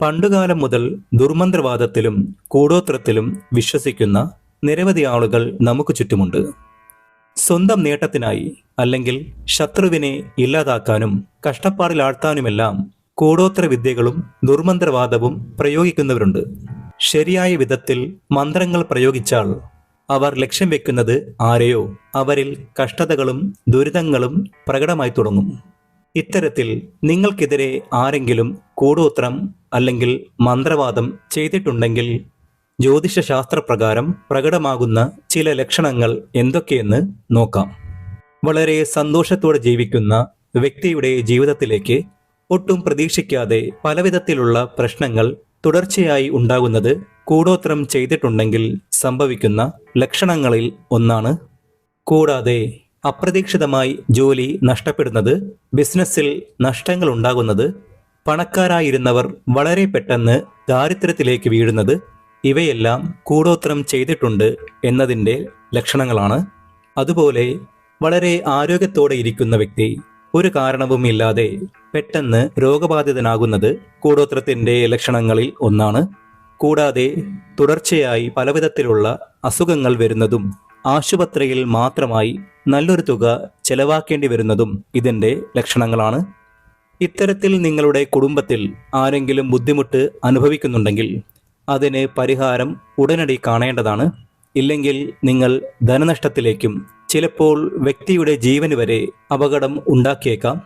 പണ്ടുകാലം മുതൽ ദുർമന്ത്രവാദത്തിലും കൂടോത്രത്തിലും വിശ്വസിക്കുന്ന നിരവധി ആളുകൾ നമുക്ക് ചുറ്റുമുണ്ട്. സ്വന്തം നേട്ടത്തിനായി അല്ലെങ്കിൽ ശത്രുവിനെ ഇല്ലാതാക്കാനും കഷ്ടപ്പാടിലാഴ്ത്താനുമെല്ലാം കൂടോത്ര വിദ്യകളും ദുർമന്ത്രവാദവും പ്രയോഗിക്കുന്നവരുണ്ട്. ശരിയായ വിധത്തിൽ മന്ത്രങ്ങൾ പ്രയോഗിച്ചാൽ അവർ ലക്ഷ്യം വെക്കുന്നത് ആരെയോ അവരിൽ കഷ്ടതകളും ദുരിതങ്ങളും പ്രകടമായി തുടങ്ങും. ഇത്തരത്തിൽ നിങ്ങൾക്കെതിരെ ആരെങ്കിലും കൂടോത്രം അല്ലെങ്കിൽ മന്ത്രവാദം ചെയ്തിട്ടുണ്ടെങ്കിൽ ജ്യോതിഷശാസ്ത്രപ്രകാരം പ്രകടമാകുന്ന ചില ലക്ഷണങ്ങൾ എന്തൊക്കെയെന്ന് നോക്കാം. വളരെ സന്തോഷത്തോടെ ജീവിക്കുന്ന വ്യക്തിയുടെ ജീവിതത്തിലേക്ക് ഒട്ടും പ്രതീക്ഷിക്കാതെ പലവിധത്തിലുള്ള പ്രശ്നങ്ങൾ തുടർച്ചയായി ഉണ്ടാകുന്നത് കൂടോത്രം ചെയ്തിട്ടുണ്ടെങ്കിൽ സംഭവിക്കുന്ന ലക്ഷണങ്ങളിൽ ഒന്നാണ്. കൂടാതെ അപ്രതീക്ഷിതമായി ജോലി നഷ്ടപ്പെടുന്നത് ബിസിനസ്സിൽ നഷ്ടങ്ങൾ ഉണ്ടാകുന്നത് പണക്കാരായിരുന്നവർ വളരെ പെട്ടെന്ന് ദാരിദ്ര്യത്തിലേക്ക് വീഴുന്നത് ഇവയെല്ലാം കൂടോത്രം ചെയ്തിട്ടുണ്ട് എന്നതിന്റെ ലക്ഷണങ്ങളാണ്. അതുപോലെ വളരെ ആരോഗ്യത്തോടെ ഇരിക്കുന്ന വ്യക്തി ഒരു കാരണവും ഇല്ലാതെ പെട്ടെന്ന് രോഗബാധിതനാകുന്നത് കൂടോത്രത്തിന്റെ ലക്ഷണങ്ങളിൽ ഒന്നാണ്. കൂടാതെ തുടർച്ചയായി പലവിധത്തിലുള്ള അസുഖങ്ങൾ വരുന്നതും ആശുപത്രിയിൽ മാത്രമായി നല്ലൊരു തുക ചെലവാക്കേണ്ടി വരുന്നതും ഇതിന്റെ ലക്ഷണങ്ങളാണ്. ഇത്തരത്തിൽ നിങ്ങളുടെ കുടുംബത്തിൽ ആരെങ്കിലും ബുദ്ധിമുട്ട് അനുഭവിക്കുന്നുണ്ടെങ്കിൽ അതിന് പരിഹാരം ഉടനടി കാണേണ്ടതാണ്. ഇല്ലെങ്കിൽ നിങ്ങൾ ധനനഷ്ടത്തിലേക്കും ചിലപ്പോൾ വ്യക്തിയുടെ ജീവന് വരെ അപകടം ഉണ്ടാക്കിയേക്കാം.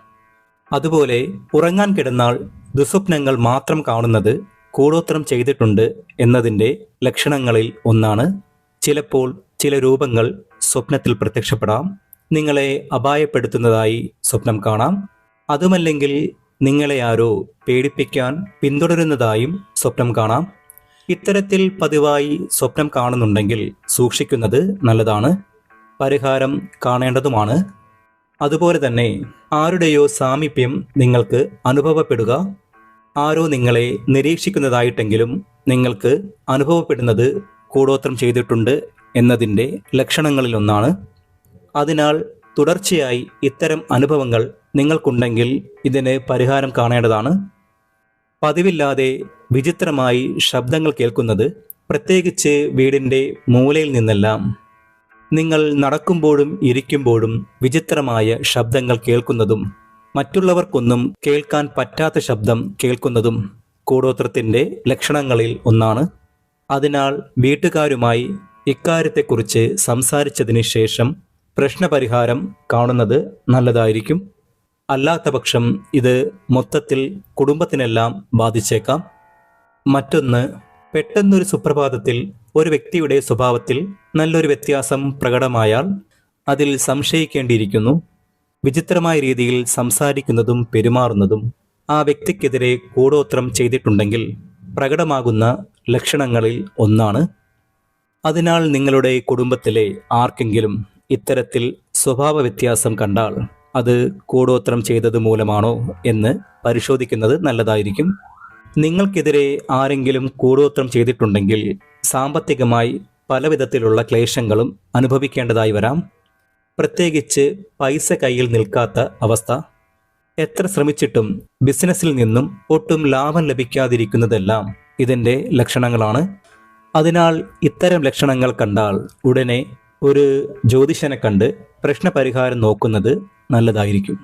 അതുപോലെ ഉറങ്ങാൻ കിടന്നാൽ ദുസ്വപ്നങ്ങൾ മാത്രം കാണുന്നത് കൂടോത്രം ചെയ്തിട്ടുണ്ട് എന്നതിന്റെ ലക്ഷണങ്ങളിൽ ഒന്നാണ്. ചിലപ്പോൾ ചില രൂപങ്ങൾ സ്വപ്നത്തിൽ പ്രത്യക്ഷപ്പെടാം. നിങ്ങളെ അപായപ്പെടുത്തുന്നതായി സ്വപ്നം കാണാം. അതുമല്ലെങ്കിൽ നിങ്ങളെ ആരോ പേടിപ്പിക്കാൻ പിന്തുടരുന്നതായും സ്വപ്നം കാണാം. ഇത്തരത്തിൽ പതിവായി സ്വപ്നം കാണുന്നുണ്ടെങ്കിൽ സൂക്ഷിക്കുന്നത് നല്ലതാണ്. പരിഹാരം കാണേണ്ടതുമാണ്. അതുപോലെ തന്നെ ആരുടെയോ സാമീപ്യം നിങ്ങൾക്ക് അനുഭവപ്പെടുക. ആരോ നിങ്ങളെ നിരീക്ഷിക്കുന്നതായിട്ടെങ്കിലും നിങ്ങൾക്ക് അനുഭവപ്പെടുന്നത് കൂടോത്രം ചെയ്തിട്ടുണ്ട് എന്നതിന്റെ ലക്ഷണങ്ങളിലൊന്നാണ്. അതിനാൽ തുടർച്ചയായി ഇത്തരം അനുഭവങ്ങൾ നിങ്ങൾക്കുണ്ടെങ്കിൽ ഇതിന് പരിഹാരം കാണേണ്ടതാണ്. പതിവില്ലാതെ വിചിത്രമായി ശബ്ദങ്ങൾ കേൾക്കുന്നത് പ്രത്യേകിച്ച് വീടിന്റെ മൂലയിൽ നിന്നെല്ലാം. നിങ്ങൾ നടക്കുമ്പോഴും ഇരിക്കുമ്പോഴും വിചിത്രമായ ശബ്ദങ്ങൾ കേൾക്കുന്നതും മറ്റുള്ളവർക്കൊന്നും കേൾക്കാൻ പറ്റാത്ത ശബ്ദം കേൾക്കുന്നതും കൂടോത്രത്തിന്റെ ലക്ഷണങ്ങളിൽ ഒന്നാണ്. അതിനാൽ വീട്ടുകാരുമായി ഇക്കാര്യത്തെക്കുറിച്ച് സംസാരിച്ചതിന് ശേഷം പ്രശ്നപരിഹാരം കാണുന്നത് നല്ലതായിരിക്കും. അല്ലാത്തപക്ഷം ഇത് മൊത്തത്തിൽ കുടുംബത്തിനെല്ലാം ബാധിച്ചേക്കാം. മറ്റൊന്ന് പെട്ടെന്നൊരു സുപ്രഭാതത്തിൽ ഒരു വ്യക്തിയുടെ സ്വഭാവത്തിൽ നല്ലൊരു വ്യത്യാസം പ്രകടമായാൽ അതിൽ സംശയിക്കേണ്ടിയിരിക്കുന്നു. വിചിത്രമായ രീതിയിൽ സംസാരിക്കുന്നതും പെരുമാറുന്നതും ആ വ്യക്തിക്കെതിരെ കൂടോത്രം ചെയ്തിട്ടുണ്ടെങ്കിൽ പ്രകടമാകുന്ന ലക്ഷണങ്ങളിൽ ഒന്നാണ്. അതിനാൽ നിങ്ങളുടെ കുടുംബത്തിലെ ആർക്കെങ്കിലും ഇത്തരത്തിൽ സ്വഭാവ വ്യത്യാസം കണ്ടാൽ അത് കൂടോത്രം ചെയ്തത് മൂലമാണോ എന്ന് പരിശോധിക്കുന്നത് നല്ലതായിരിക്കും. നിങ്ങൾക്കെതിരെ ആരെങ്കിലും കൂടോത്രം ചെയ്തിട്ടുണ്ടെങ്കിൽ സാമ്പത്തികമായി പലവിധത്തിലുള്ള ക്ലേശങ്ങളും അനുഭവിക്കേണ്ടതായി വരാം. പ്രത്യേകിച്ച് പൈസ കയ്യിൽ നിൽക്കാത്ത അവസ്ഥ. എത്ര ശ്രമിച്ചിട്ടും ബിസിനസ്സിൽ നിന്നും ഒട്ടും ലാഭം ലഭിക്കാതിരിക്കുന്നതെല്ലാം ഇതിന്റെ ലക്ഷണങ്ങളാണ്. അതിനാൽ ഇത്തരം ലക്ഷണങ്ങൾ കണ്ടാൽ ഉടനെ ഒരു ജ്യോതിഷനെ കണ്ട് പ്രശ്നപരിഹാരം നോക്കുന്നത് നല്ലതായിരിക്കും.